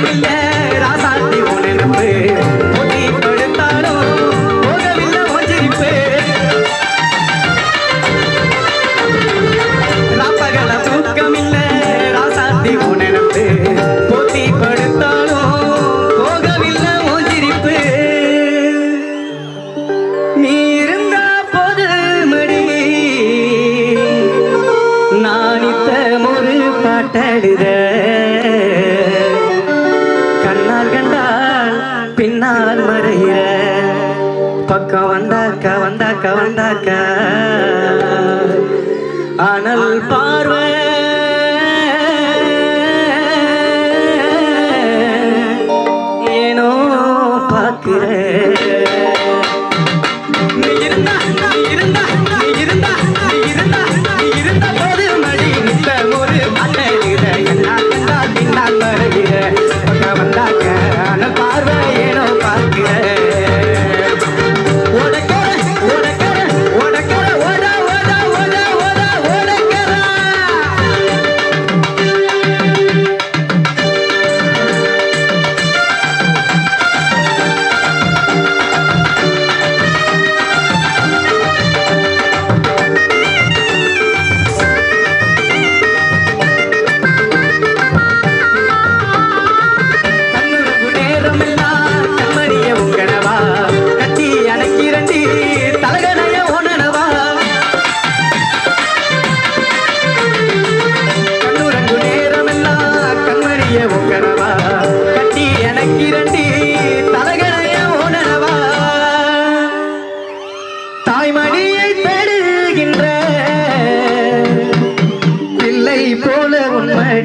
போகவில்லை. ராசாத்தி உணர்வு பொடி படுத்தாலோ போகவில்லை ஒஞ்சிருப்பு ராப்பகல தூக்கமில்லை ராசாத்தி உணர்வு பொத்தி படுத்தாலோ போகவில்லை ஒஞ்சிருப்பு நீ இருந்த போது மடி நான் இத்த ஒரு பாட்டழுத பக்கம் வந்தாக்கா வந்தாக்கா வந்தாக்கா அனல் பார்வை. ஏனோ பார்க்கிறேன்.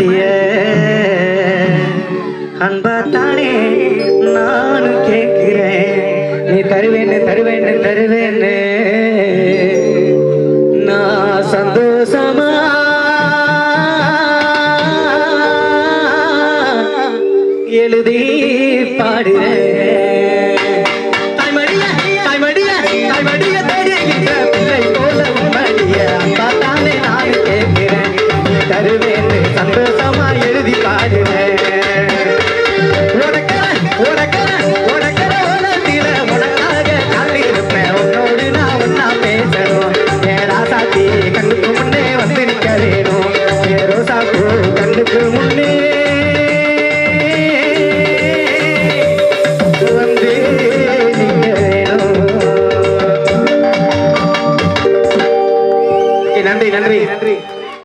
செலுத்திய அன்பத்தானே நானும் கேட்கிறேன். நீ தருவேன்னு தருவேன்னு தருவேன்னு நான் சந்தோஷமா எழுதி பாடுறேன்